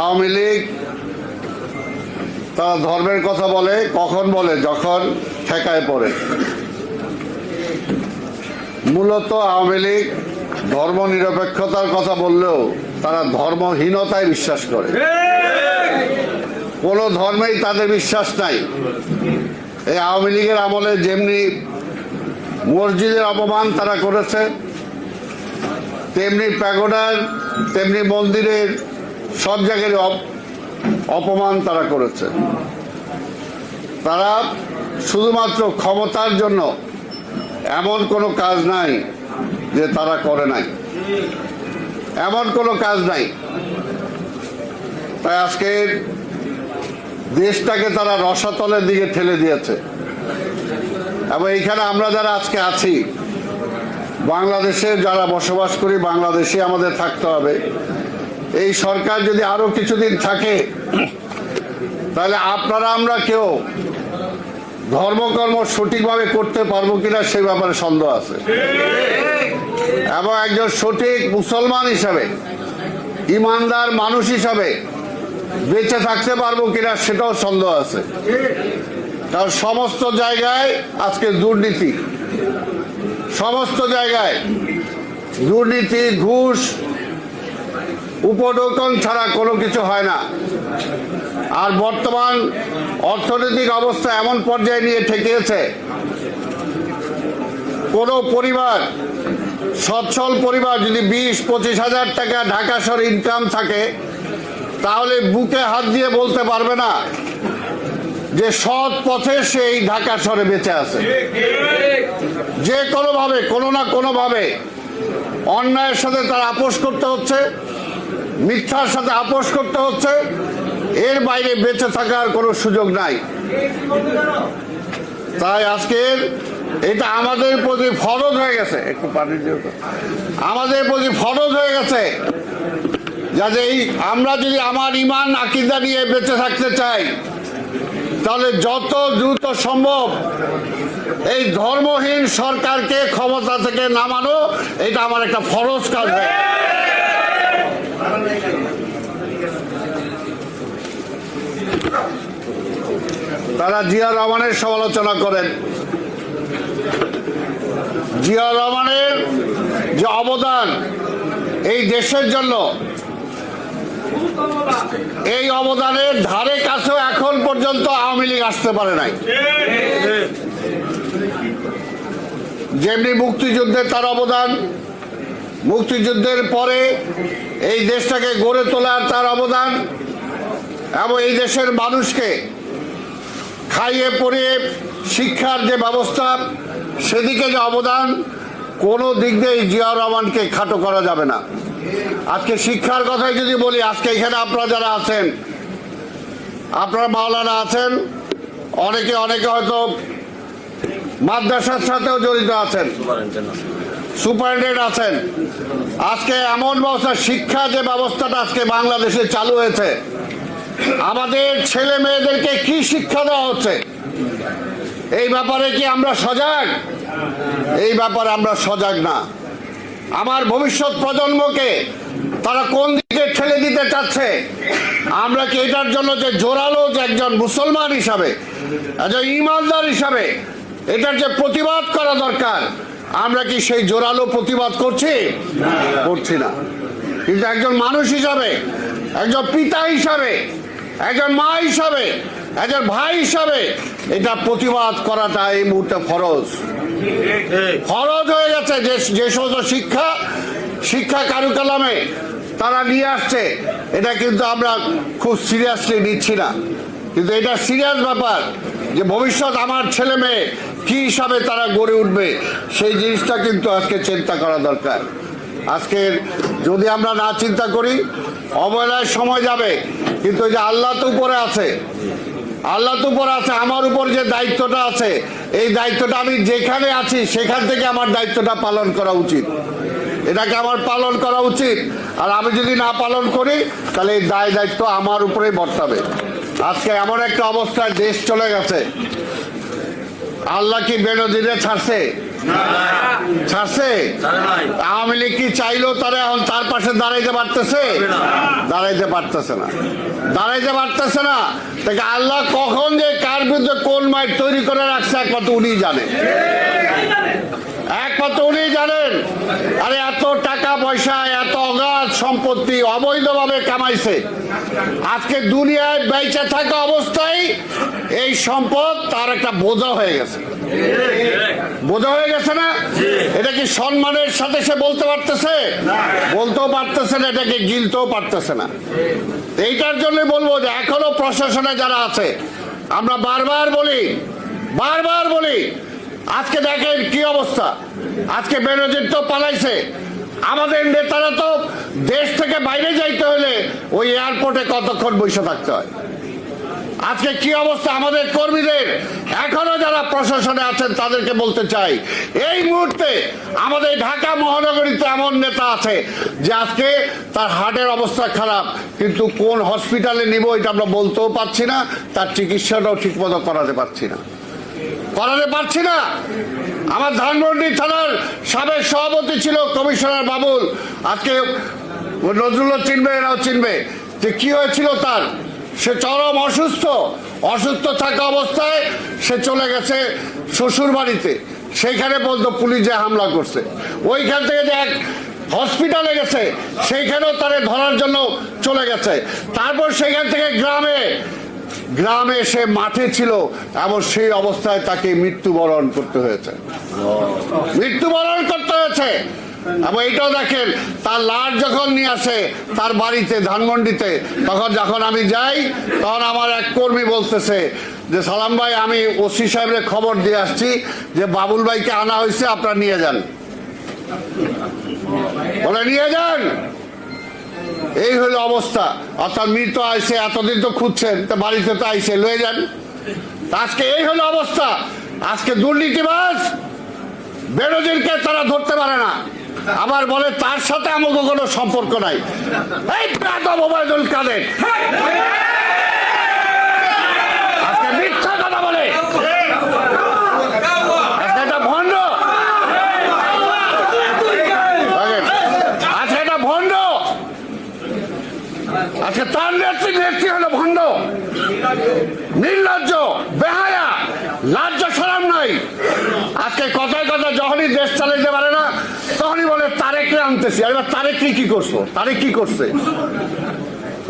আওয়ামী লীগ তারা ধর্মের কথা বলে, কখন বলে? যখন ঠেকায় পড়ে। মূলত আওয়ামী লীগ ধর্ম নিরপেক্ষতার কথা বললেও তারা ধর্মহীনতায় বিশ্বাস করে। কোনো ধর্মেই তাদের বিশ্বাস নাই। এই আওয়ামী লীগের আমলে যেমনি মসজিদের অপমান তারা করেছে, তেমনি প্যাগোডার, তেমনি মন্দিরের সব জায়গায় অপ- অপমান তারা করেছে। তারা শুধুমাত্র ক্ষমতার জন্য এমন কোনো কাজ নাই যে তারা করে নাই। এমন কোনো কাজ নাই। তাই আজকের দেশটাকে তারা রসাতলের দিকে ঠেলে দিয়েছে। এবং এইখানে আমরা যারা আজকে আছি, বাংলাদেশে যারা বসবাস করি, বাংলাদেশে আমাদের থাকতে হবে। এই সরকার যদি আরও কিছুদিন থাকে, তাহলে আপনারা আমরা কেউ ধর্মকর্ম সঠিকভাবে করতে পারব কিনা সেই ব্যাপারে সন্দেহ আছে। এবং একজন সঠিক মুসলমান হিসাবে, ইমানদার মানুষ হিসাবে বেঁচে থাকতে পারব কিনা সেটাও সন্দেহ আছে। কারণ সমস্ত জায়গায় আজকে দুর্নীতি। সমস্ত জায়গায় দুর্নীতি, ঘুষ উপঢৌকন ছাড়া কোনো কিছু হয় না। আর বর্তমান অর্থনৈতিক অবস্থা এমন পর্যায়ে নিয়ে ঠেকিয়েছে, কোনো পরিবার, সচ্ছল পরিবার যদি বিশ, পঁচিশ হাজার টাকা ঢাকা ইনকাম থাকে, তাহলে বুকে হাত দিয়ে বলতে পারবে না যে সৎ পথে সেই ঢাকা শহরে বেঁচে আছে। যে কোনোভাবে, কোনো না কোনোভাবে অন্যায়ের সাথে তার আপোষ করতে হচ্ছে। মিথ্যার সাথে আপোষ করতে হচ্ছে। এর বাইরে বেঁচে থাকার কোনো সুযোগ নাই। তাই আজকের এটা আমাদের প্রতি ফরজ হয়ে গেছে। একটু পানি আমাদের প্রতি ফরজ হয়ে গেছে যাতে এই আমরা যদি আমার ইমান আকিদা নিয়ে বেঁচে থাকতে চাই, তাহলে যত দ্রুত সম্ভব এই ধর্মহীন সরকারকে ক্ষমতা থেকে নামানো, এটা আমার একটা ফরজ কাজ হয়ে তারা জিয়া রহমানের সমালোচনা করেন। জিয়া রহমানের যে অবদান এই দেশের জন্য, এই অবদানের ধারে কাছেও এখন পর্যন্ত আওয়ামী লীগ আসতে পারে নাই। যেমনি মুক্তিযুদ্ধে তার অবদান, মুক্তিযুদ্ধের পরে এই দেশটাকে গড়ে তোলার তার অবদান, এবং এই দেশের মানুষকে খাইয়ে পড়িয়ে শিক্ষার যে ব্যবস্থা, সেদিকে যে অবদান, কোনো দিক দিয়ে জিয়াউর রহমানকে খাটো করা যাবে না। আজকে শিক্ষার কথাই যদি বলি, আজকে এখানে আপনারা যারা আছেন, আপনারা মাওলানা আছেন, অনেকে অনেকে হয়তো মাদ্রাসার সাথেও জড়িত আছেন, সুপারিনটেন্ডেন্ট আছেন। আজকে এমন ব্যবস্থা, শিক্ষা যে ব্যবস্থাটা আজকে বাংলাদেশে চালু হয়েছে আমাদের ছেলে মেয়েদেরকে কি শিক্ষা দেওয়া হচ্ছে? এই ব্যাপারে কি আমরা সজাগ? এই ব্যাপারে আমরা সজাগ না। আমার ভবিষ্যৎ প্রজন্মকে তারা কোন দিকে ঠেলে দিতে চাচ্ছে? আমরা কি এটার জন্য যে জোরালো যে একজন মুসলমান হিসাবে, একজন ইমানদার হিসাবে এটার যে প্রতিবাদ করা দরকার, আমরা কি সেই জোরালো প্রতিবাদ করছি? করছি না। কিন্তু একজন মানুষ হিসাবে, একজন পিতা হিসাবে একজন মা হিসাবে, একজন ভাই হিসাবে এটা প্রতিবাদ করাটা এই মুহূর্তে ফরজ। ফরজ হয়ে গেছে যে যে সমস্ত শিক্ষা শিক্ষা কারুকালামে তারা নিয়ে আসছে, এটা কিন্তু আমরা খুব সিরিয়াসলি নিচ্ছি না। কিন্তু এটা সিরিয়াস ব্যাপার যে ভবিষ্যৎ আমার ছেলে মেয়ে কি হিসাবে তারা গড়ে উঠবে, সেই জিনিসটা কিন্তু আজকে চিন্তা করা দরকার। আজকের যদি আমরা না চিন্তা করি, অবহেলায় সময় যাবে কিন্তু যে আল্লাহ তো উপরে আছে। আল্লাহ তো উপরে আছে, আমার উপর যে দায়িত্বটা আছে, এই দায়িত্বটা আমি যেখানে আছি, সেখান থেকে আমার দায়িত্বটা পালন করা উচিত। এটাকে আমার পালন করা উচিত। আর আমি যদি না পালন করি, তাহলে এই দায় দায়িত্ব আমার উপরেই বর্তাবে। আজকে এমন একটা অবস্থায় দেশ চলে গেছে। আল্লাহ কি বেনজিরে ছাড়ছে? ছাড়ছে? আওয়ামী লীগ কি চাইলো তারা এখন তার পাশে দাঁড়াইতে পারতেছে? দাঁড়াইতে পারতেছে না। দাঁড়াইতে পারতেছে না। দেখে আল্লাহ কখন যে কার বিরুদ্ধে কোন মাইট তৈরি করে রাখছে একমাত্র উনি জানে? একমাত্র উনি জানেন। আরে এত টাকা পয়সা সম্পত্তি অবৈধভাবে কামাইছে। আজকে দুনিয়ায় বেঁচে থাকা অবস্থায় এই সম্পদ তার একটা বোঝা হয়ে গেছে। বোঝা হয়ে গেছে না? এটা কি সম্মানের সাথে সে বলতে পারতেছে? বলতেও পারতেছে না, এটাকে গিলতেও পারতেছে না। এইটার জন্য বলব যে এখনও প্রশাসনে যারা আছে, আমরা বারবার বলি বারবার বলি, আজকে দেখেন কি অবস্থা। আজকে বেনজির তো পালাইছে আমাদের নেতারা তো দেশ থেকে বাইরে যাইতে হলে ওই এয়ারপোর্টে কতক্ষণ বসে থাকতে হয়? আজকে কি অবস্থা আমাদের কর্মীদের? এখনও যারা প্রশাসনে আছেন, তাদেরকে বলতে চাই, এই মুহূর্তে আমাদের ঢাকা মহানগরীতে এমন নেতা আছে যে আজকে তার হার্টের অবস্থা খারাপ, কিন্তু কোন হসপিটালে নিব এটা আমরা বলতেও পারছি না, তার চিকিৎসাটাও ঠিকমতো করাতে পারছি না। করাতে পারছি না? আমার ধানমন্ডি থানার সাবেক সভাপতি ছিল কমিশনার বাবুল। আজকে নজরুল্লাহ চিনবে, এরাও চিনবে। যে কি হয়েছিল তার? সে চরম অসুস্থ। অসুস্থ থাকা অবস্থায় সে চলে গেছে শ্বশুর বাড়িতে। সেইখানে বলতো পুলিশ যে হামলা করছে। ওইখান থেকে যে এক হসপিটালে গেছে, সেইখানেও তারে ধরার জন্য চলে গেছে। তারপর সেখান থেকে গ্রামে গ্রামে সে মাঠে ছিল, এবং সেই অবস্থায় তাকে মৃত্যুবরণ করতে হয়েছে। মৃত্যুবরণ করতে হয়েছে। এবং এটাও দেখেন, তার লাশ যখন নিয়ে আসে, তার বাড়িতে, ধানমন্ডিতে, তখন যখন আমি যাই, তখন আমার এক কর্মী বলতেছে যে, সালাম ভাই, আমি ওসি সাহেবের খবর দিয়ে আসছি যে, বাবুল ভাইকে আনা হয়েছে, আপনারা নিয়ে যান। বলে, নিয়ে যান? এই হলো অবস্থা। অর্থাৎ মৃত আইসে এতদিন তো খুঁজছেন, তা বাড়িতে তো আইসে লয়ে যান। আজকে এই হলো অবস্থা। আজকে দুর্নীতিবাজ বেরোজিরকে তারা ধরতে পারে না। আবার বলে তার সাথে আমাকে কোনো সম্পর্ক নাই। এই প্রাত কাদের আজকে মিথ্যা কথা বলে আজকে এটা ভণ্ড দেখেন, আজকে এটা ভণ্ড আজকে তার নেত্রী নেত্রী হলো ভণ্ড নির্লজ্জ বেহায়া লাজ্জা সরাম নাই আজকে কথায় কথা যখনই দেশ চালাইতে পারে না তখনই বলে আর এবার তারেকরে কি করছ? তারে কি করছে?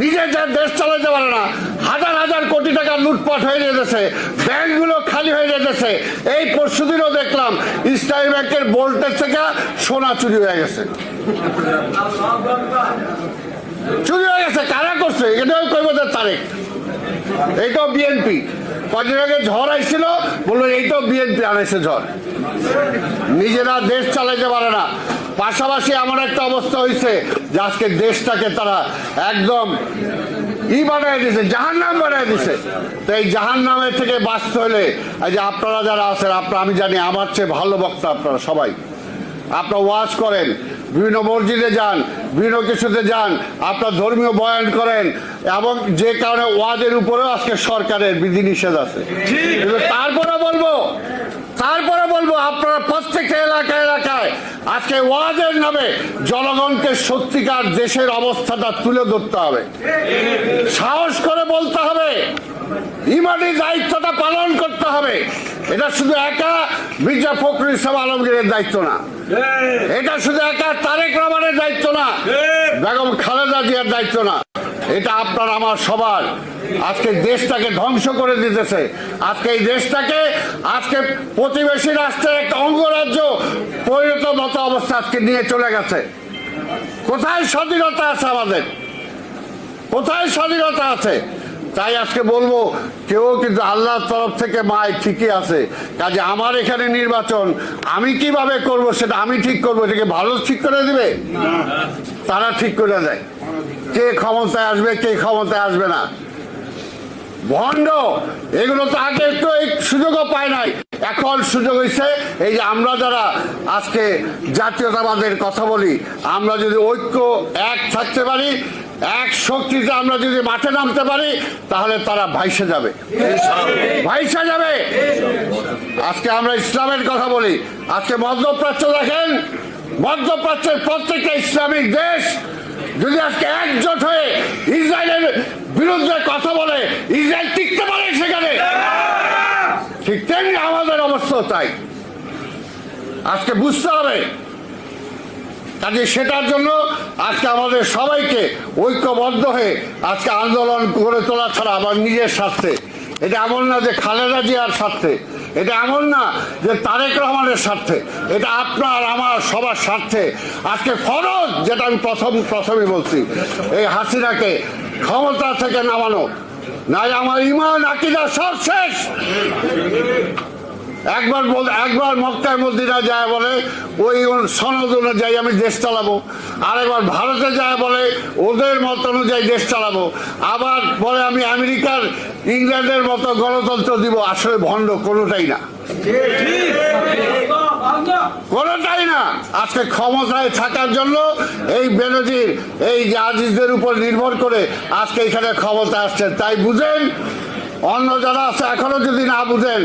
নিজে যে দেশ চালাতে পারে না, হাজার হাজার কোটি টাকা লুটপাট হয়ে যেতেছে, ব্যাংকগুলো খালি হয়ে যেতেছে। এই পরশুদিনও দেখলাম, ইসলামী ব্যাংকের বোল্টের থেকে সোনা চুরি হয়ে গেছে। চুরি হয়ে গেছে, কারা করছে? এটাও যে তারেক। এইটাও বিএনপি। কদিন আগে ঝড় আইছিল, বলল এইটাও বিএনপি আনাইছে ঝড়। নিজেরা দেশ চালাইতে পারে না। পাশাপাশি এমন একটা অবস্থা হয়েছে যে আজকে দেশটাকে তারা একদম ই বানায় দিছে জাহান নাম বানায় দিছে তো এই জাহান নামের থেকে বাঁচতে হলে, এই যে আপনারা যারা আছেন, আপনারা, আমি জানি আমার চেয়ে ভালো বক্তা আপনারা সবাই। আপনার ওয়াজ করেন, বিভিন্ন মসজিদে যান, বিভিন্ন কিছুতে যান, আপনার ধর্মীয় বয়ান করেন, এবং যে কারণে ওয়াজের উপরেও আজকে সরকারের বিধিনিষেধ আছে। তারপরে বলব তারপরে বলব আপনারা প্রত্যেকটা এলাকায় এলাকায় আজকে ওয়াজের নামে জনগণকে সত্যিকার দেশের অবস্থাটা তুলে ধরতে হবে। সাহস করে বলতে হবে ইমানি দায়িত্বটা পালন করতে হবে। এটা শুধু একা মির্জা ফখরুল ইসলাম আলমগীরের দায়িত্ব না। এটা শুধু একা তারেক রহমানের দায়িত্ব না বেগম খালেদা জিয়ার দায়িত্ব না। এটা আপনার, আমার, সবার। আজকে দেশটাকে ধ্বংস করে দিতেছে। আজকে এই দেশটাকে, আজকে প্রতিবেশী রাষ্ট্রের একটা অঙ্গরাজ্য পরিণত মতো অবস্থা আজকে নিয়ে চলে গেছে। কোথায় স্বাধীনতা আছে আমাদের? কোথায় স্বাধীনতা আছে? তাই আজকে বলব, কেউ কিন্তু আল্লাহর তরফ থেকে মায় ঠিকই আছে। কাজে আমার এখানে নির্বাচন, আমি কীভাবে করব সেটা আমি ঠিক করব, এটাকে ভালো ঠিক করে দিবে? তারা ঠিক করে দেয়। কে ক্ষমতায় আসবে, কে ক্ষমতায় আসবে না। ভণ্ড, এগুলো তো আগে একটু এই সুযোগও পায় নাই। এখন সুযোগ হয়েছে এই যে আমরা যারা আজকে জাতীয়তাবাদের কথা বলি, আমরা যদি ঐক্য এক থাকতে পারি, এক শক্তিতে আমরা যদি মাঠে নামতে পারি, তাহলে তারা ভাইসে যাবে। ভাইসে যাবে। আজকে আমরা ইসলামের কথা বলি। আজকে মধ্যপ্রাচ্য দেখেন, মধ্যপ্রাচ্যের প্রত্যেকটা ইসলামিক দেশ যদি আজকে একজোট হয়ে ইসরায়েলের বিরুদ্ধে কথা বলে, ইসরায়েল টিকতে পারে সেখানে? ঠিক তেমনি আমাদের অবস্থা তাই। আজকে বুঝতে হবে। কাজে সেটার জন্য আজকে আমাদের সবাইকে ঐক্যবদ্ধ হয়ে আজকে আন্দোলন করে তোলা ছাড়া আমার নিজের স্বার্থে এটা এমন না যে খালেদা জিয়ার স্বার্থে। এটা এমন না যে তারেক রহমানের স্বার্থে। এটা আপনার, আমার, সবার স্বার্থে। আজকে ফরজ যেটা আমি প্রথম প্রথমে বলছি, এই হাসিনাকে ক্ষমতা থেকে নামানো। নাই আমার ইমান আকিদা সব শেষ। একবার বল একবার মক্কায় মদিনা যায় বলে, ওই সনদ অনুযায়ী আমি দেশ চালাবো। আরেকবার ভারতে যায় বলে, ওদের মত অনুযায়ী দেশ চালাবো। আবার বলে, আমি আমেরিকার ইংল্যান্ডের মতো গণতন্ত্র দিব। আসলে ভণ্ড, কোনোটাই না। কোনোটাই না। আজকে ক্ষমতায় থাকার জন্য এই বেনজির, এই জাজিদের উপর নির্ভর করে আজকে এখানে ক্ষমতা আসছে। তাই বুঝেন, অন্য যারা আছে, এখনও যদি না বুঝেন